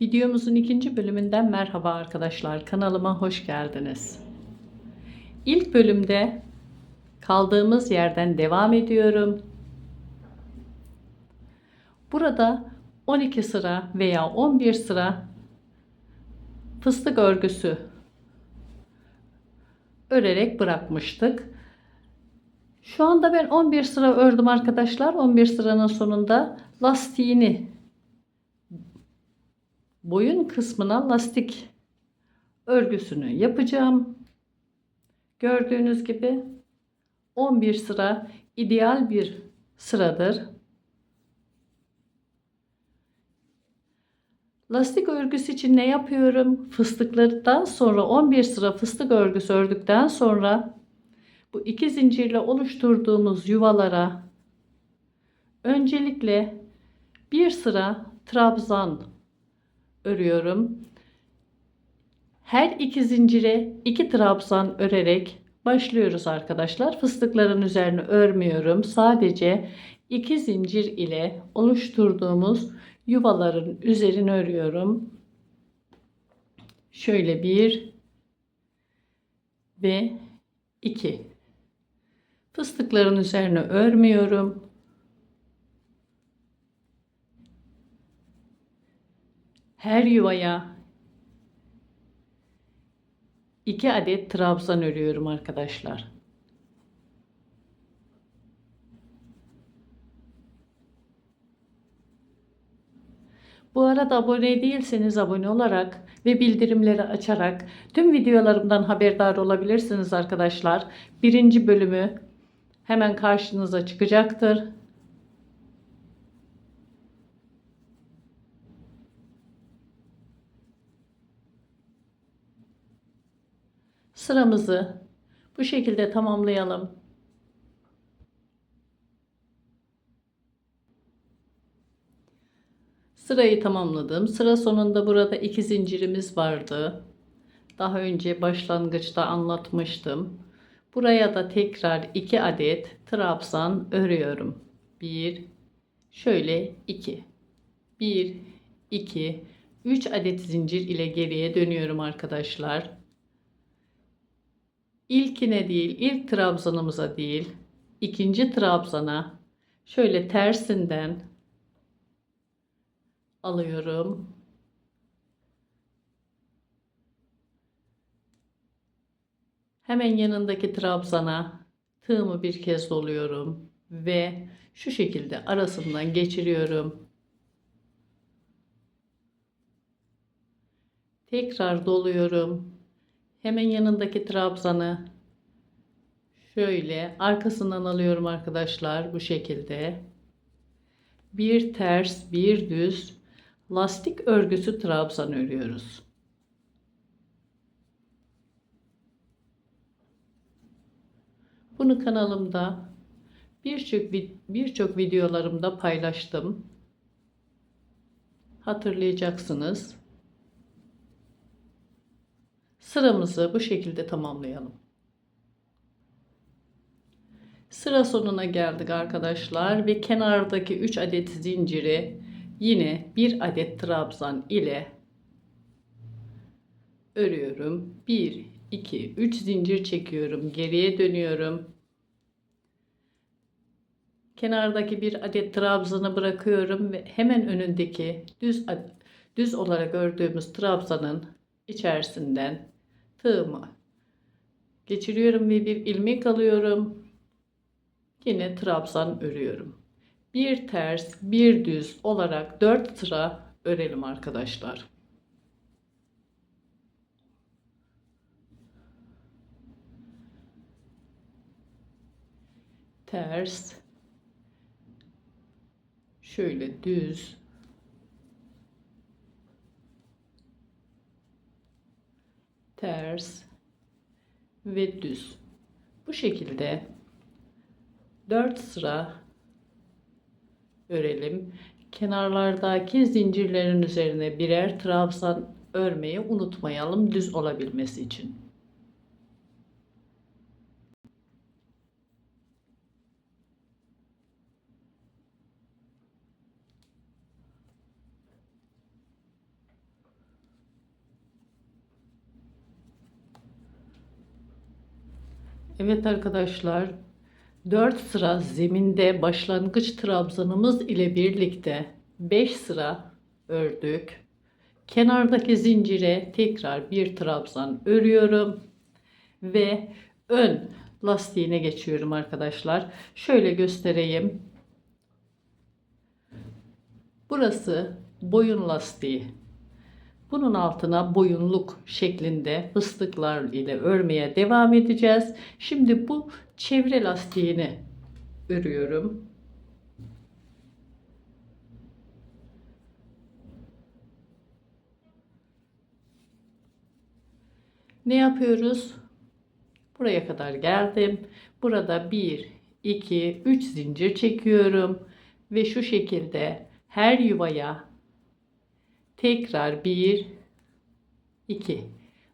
Videomuzun ikinci bölümünden merhaba arkadaşlar. Kanalıma hoş geldiniz. İlk bölümde kaldığımız yerden devam ediyorum. Burada 12 sıra veya 11 sıra fıstık örgüsü örerek bırakmıştık. Şu anda ben 11 sıra ördüm arkadaşlar. 11 sıranın sonunda lastiğini boyun kısmına lastik örgüsünü yapacağım. Gördüğünüz gibi 11 sıra ideal bir sıradır. Lastik örgüsü için ne yapıyorum? Fıstıklardan sonra 11 sıra fıstık örgüsü ördükten sonra bu iki zincirle oluşturduğumuz yuvalara öncelikle bir sıra trabzan örüyorum. Her iki zincire iki trabzan örerek başlıyoruz arkadaşlar. Fıstıkların üzerine örmüyorum. Sadece iki zincir ile oluşturduğumuz yuvaların üzerine örüyorum. Şöyle bir ve iki. Fıstıkların üzerine örmüyorum. Her yuvaya iki adet trabzan örüyorum arkadaşlar. Bu arada abone değilseniz abone olarak ve bildirimleri açarak tüm videolarımdan haberdar olabilirsiniz arkadaşlar. Birinci bölümü hemen karşınıza çıkacaktır. Sıramızı bu şekilde tamamlayalım. Sırayı tamamladım. Sıra sonunda burada iki zincirimiz vardı. Daha önce başlangıçta anlatmıştım. Buraya da tekrar iki adet trabzan örüyorum. Bir, şöyle iki. Bir, iki, üç adet zincir ile geriye dönüyorum arkadaşlar. İlkine değil, ilk trabzanımıza değil, ikinci trabzana şöyle tersinden alıyorum. Hemen yanındaki trabzana tığımı bir kez doluyorum ve şu şekilde arasından geçiriyorum. Tekrar doluyorum. Hemen yanındaki trabzanı şöyle arkasından alıyorum arkadaşlar bu şekilde. Bir ters, bir düz lastik örgüsü trabzan örüyoruz. Bunu kanalımda birçok birçok videolarımda paylaştım. Hatırlayacaksınız. Sıramızı bu şekilde tamamlayalım. Sıra sonuna geldik arkadaşlar ve kenardaki 3 adet zinciri yine bir adet trabzan ile örüyorum. 1 2 3 zincir çekiyorum. Geriye dönüyorum. Kenardaki bir adet trabzanı bırakıyorum ve hemen önündeki düz düz olarak ördüğümüz trabzanın içerisinden tığımı geçiriyorum ve bir ilmek alıyorum. Yine trabzan örüyorum. Bir ters, bir düz olarak 4 sıra örelim arkadaşlar. Ters, şöyle düz, ters ve düz. Bu şekilde 4 sıra örelim. Kenarlardaki zincirlerin üzerine birer trabzan örmeyi unutmayalım düz olabilmesi için. Evet arkadaşlar 4 sıra zeminde başlangıç trabzanımız ile birlikte 5 sıra ördük. Kenardaki zincire tekrar bir trabzan örüyorum ve ön lastiğine geçiyorum arkadaşlar. Şöyle göstereyim. Burası boyun lastiği. Bunun altına boyunluk şeklinde fıstıklar ile örmeye devam edeceğiz. Şimdi bu çevre lastiğini örüyorum. Ne yapıyoruz? Buraya kadar geldim. Burada 1, 2, 3 zincir çekiyorum. Ve şu şekilde her yuvaya tekrar 1, 2.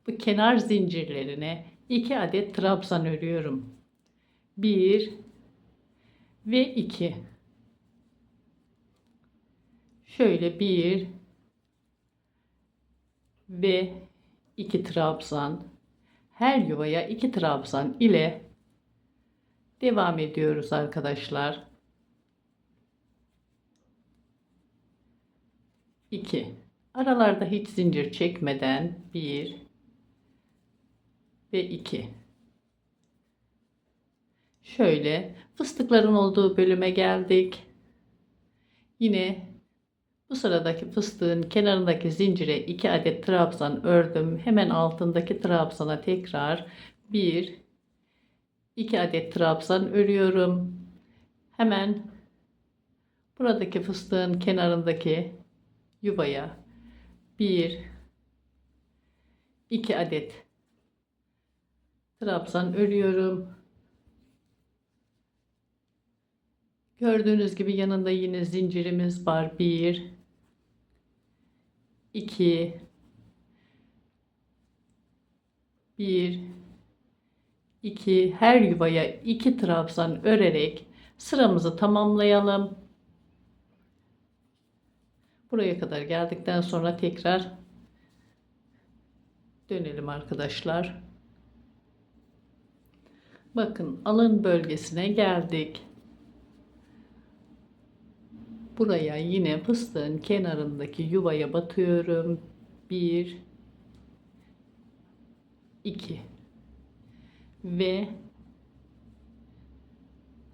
Bu kenar zincirlerine 2 adet trabzan örüyorum. 1 ve 2. Şöyle 1 ve 2 trabzan. Her yuvaya 2 trabzan ile devam ediyoruz arkadaşlar. 2. Aralarda hiç zincir çekmeden 1 ve 2. Şöyle fıstıkların olduğu bölüme geldik. Yine bu sıradaki fıstığın kenarındaki zincire 2 adet trabzan ördüm. Hemen altındaki trabzana tekrar 1 2 adet trabzan örüyorum. Hemen buradaki fıstığın kenarındaki yuvaya 1 2 adet trabzan örüyorum. Gördüğünüz gibi yanında yine zincirimiz var. 1 2 1 2 her yuvaya 2 trabzan örerek sıramızı tamamlayalım. Buraya kadar geldikten sonra tekrar dönelim arkadaşlar. Bakın alın bölgesine geldik. Buraya yine fıstığın kenarındaki yuvaya batıyorum. 1 2 ve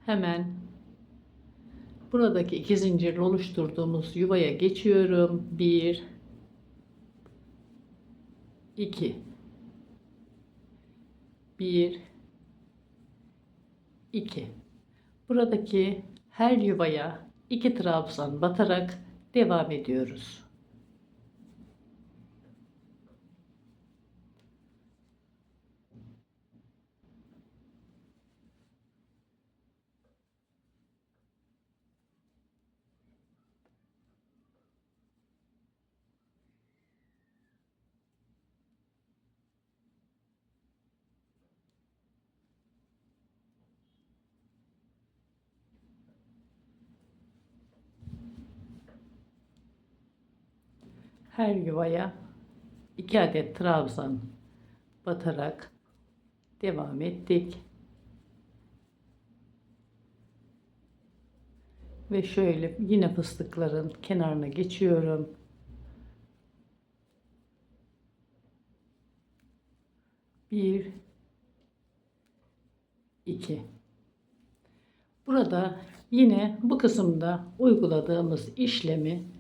hemen buradaki iki zincirli oluşturduğumuz yuvaya geçiyorum. 1 2 1 2 Buradaki her yuvaya 2 trabzan batarak devam ediyoruz. Her yuvaya 2 adet trabzan batarak devam ettik. Ve şöyle yine fıstıkların kenarına geçiyorum. Bir, iki. Burada yine bu kısımda uyguladığımız işlemi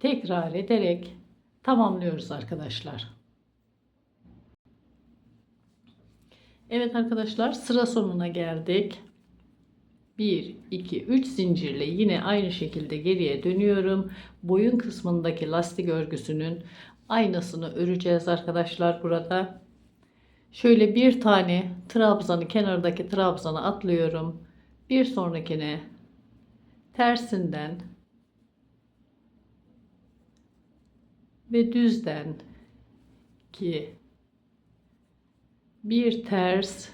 tekrar ederek tamamlıyoruz arkadaşlar. Evet arkadaşlar sıra sonuna geldik. 1, 2, 3 zincirle yine aynı şekilde geriye dönüyorum. Boyun kısmındaki lastik örgüsünün aynısını öreceğiz arkadaşlar burada. Şöyle bir tane trabzanı kenardaki trabzanı atlıyorum. Bir sonrakine tersinden ve düzden ki bir ters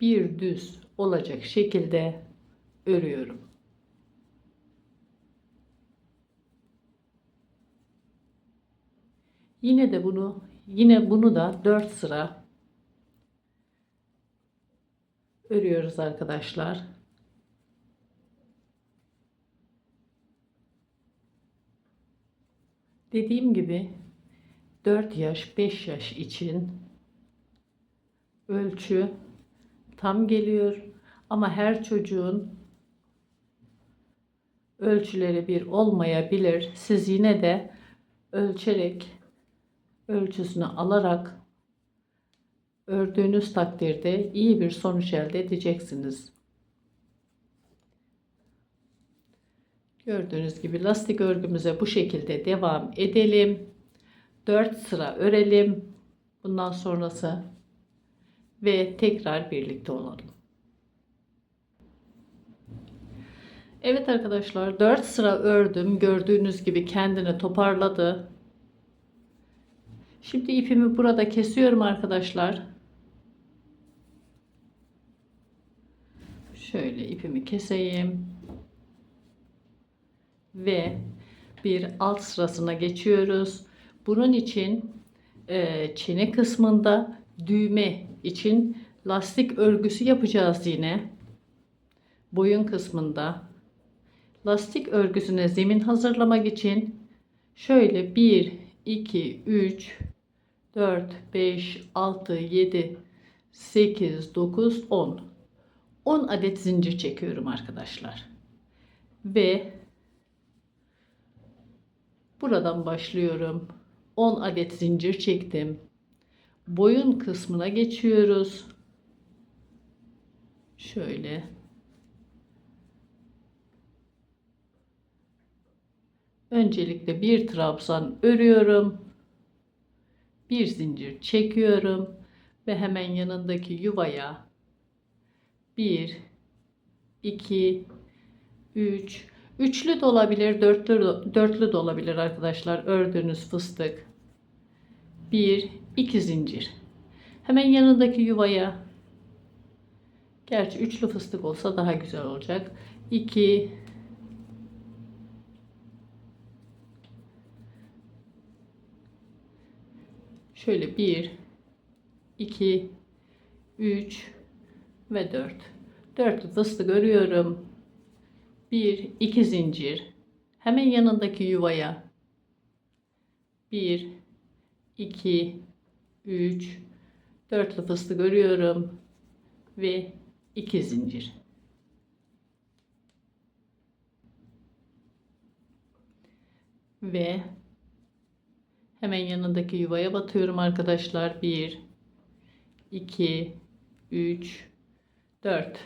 bir düz olacak şekilde örüyorum. Yine de bunu yine bunu da 4 sıra örüyoruz arkadaşlar. Dediğim gibi 4 yaş 5 yaş için ölçü tam geliyor ama her çocuğun ölçüleri bir olmayabilir. Siz yine de ölçerek ölçüsünü alarak ördüğünüz takdirde iyi bir sonuç elde edeceksiniz. Gördüğünüz gibi lastik örgümüze bu şekilde devam edelim. 4 sıra örelim. Bundan sonrası ve tekrar birlikte olalım. Evet arkadaşlar 4 sıra ördüm. Gördüğünüz gibi kendini toparladı. Şimdi ipimi burada kesiyorum arkadaşlar. Şöyle ipimi keseyim. Ve bir alt sırasına geçiyoruz. Bunun için e, çene kısmında düğme için lastik örgüsü yapacağız yine. Boyun kısmında lastik örgüsüne zemin hazırlamak için şöyle 1 2 3 4 5 6 7 8 9 10 10 adet zincir çekiyorum arkadaşlar. Ve buradan başlıyorum. 10 adet zincir çektim. Boyun kısmına geçiyoruz. Şöyle Öncelikle bir trabzan örüyorum. Bir zincir çekiyorum ve hemen yanındaki yuvaya 1 2 3 üçlü de olabilir, dörtlü dörtlü de olabilir arkadaşlar. Ördüğünüz fıstık. 1 2 zincir. Hemen yanındaki yuvaya Gerçi üçlü fıstık olsa daha güzel olacak. 2 Şöyle 1, 2, 3 ve 4. 4 fıstık örüyorum. 1, 2 zincir. Hemen yanındaki yuvaya 1, 2, 3, 4 fıstık örüyorum ve 2 zincir. Ve Hemen yanındaki yuvaya batıyorum arkadaşlar. 1 2 3 4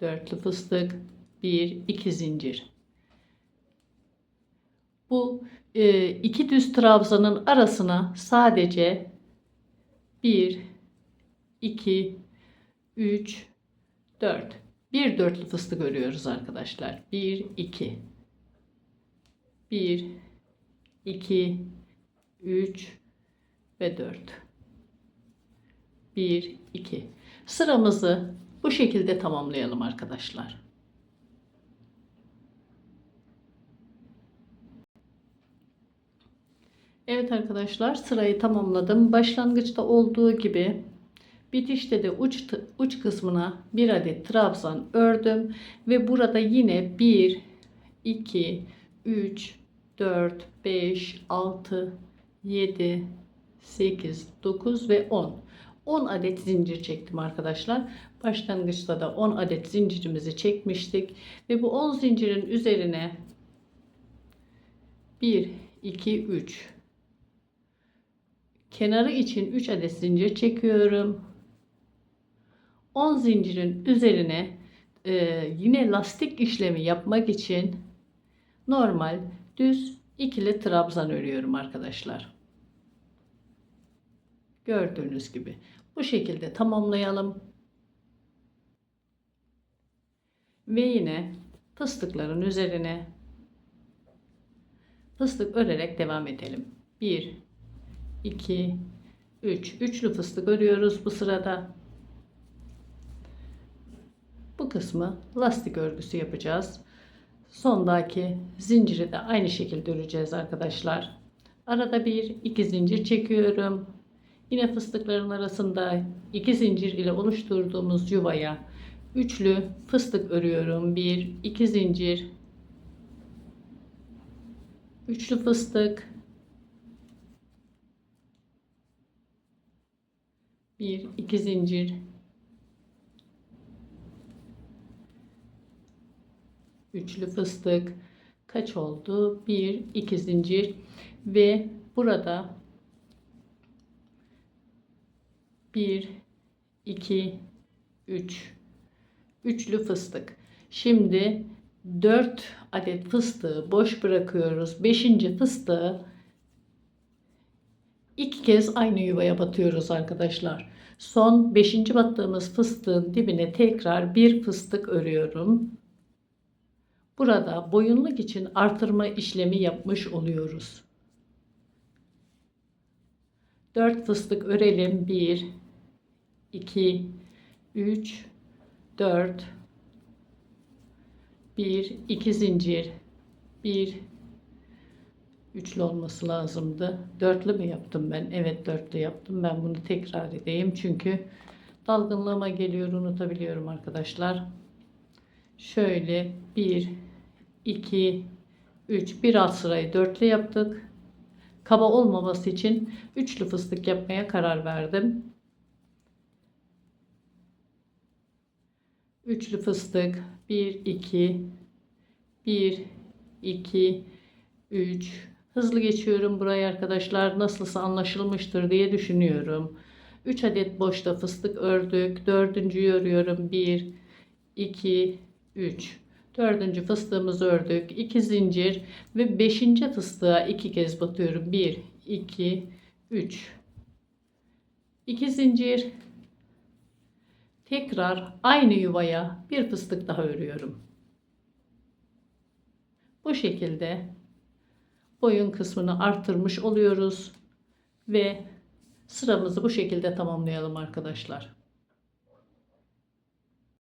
dörtlü fıstık 1 2 zincir. Bu e, iki düz trabzanın arasına sadece 1 2 3 4 bir dörtlü fıstık örüyoruz arkadaşlar. 1 2 1 2 3 ve 4. 1 2. Sıramızı bu şekilde tamamlayalım arkadaşlar. Evet arkadaşlar sırayı tamamladım. Başlangıçta olduğu gibi bitişte de uç uç kısmına bir adet trabzan ördüm ve burada yine 1 2 3 4 5 6 7, 8, 9 ve 10. 10 adet zincir çektim arkadaşlar. Başlangıçta da 10 adet zincirimizi çekmiştik. Ve bu 10 zincirin üzerine 1, 2, 3 kenarı için 3 adet zincir çekiyorum. 10 zincirin üzerine e, yine lastik işlemi yapmak için normal düz ikili trabzan örüyorum arkadaşlar. Gördüğünüz gibi. Bu şekilde tamamlayalım. Ve yine fıstıkların üzerine fıstık örerek devam edelim. 1 2 3 üçlü fıstık örüyoruz bu sırada. Bu kısmı lastik örgüsü yapacağız. Sondaki zinciri de aynı şekilde öreceğiz arkadaşlar. Arada bir iki zincir çekiyorum. Yine fıstıkların arasında iki zincir ile oluşturduğumuz yuvaya üçlü fıstık örüyorum. Bir, iki zincir. Üçlü fıstık. Bir, iki zincir. Üçlü fıstık. Kaç oldu? Bir, iki zincir. Ve burada 1 2 3 üçlü fıstık. Şimdi 4 adet fıstığı boş bırakıyoruz. 5. fıstığı iki kez aynı yuvaya batıyoruz arkadaşlar. Son 5. battığımız fıstığın dibine tekrar bir fıstık örüyorum. Burada boyunluk için artırma işlemi yapmış oluyoruz. 4 fıstık örelim. 1 2 3 4 1 2 zincir 1 üçlü olması lazımdı. Dörtlü mü yaptım ben? Evet dörtlü yaptım. Ben bunu tekrar edeyim. Çünkü dalgınlığıma geliyor unutabiliyorum arkadaşlar. Şöyle 1 2 3 bir alt sırayı dörtlü yaptık. Kaba olmaması için üçlü fıstık yapmaya karar verdim. Üçlü fıstık 1 2 1 2 3 Hızlı geçiyorum burayı arkadaşlar. Nasılsa anlaşılmıştır diye düşünüyorum. 3 adet boşta fıstık ördük. Dördüncüyü örüyorum. 1 2 3 Dördüncü fıstığımızı ördük. 2 zincir ve beşinci fıstığa iki kez batıyorum. 1 2 3 2 zincir Tekrar aynı yuvaya bir fıstık daha örüyorum. Bu şekilde boyun kısmını arttırmış oluyoruz ve sıramızı bu şekilde tamamlayalım arkadaşlar.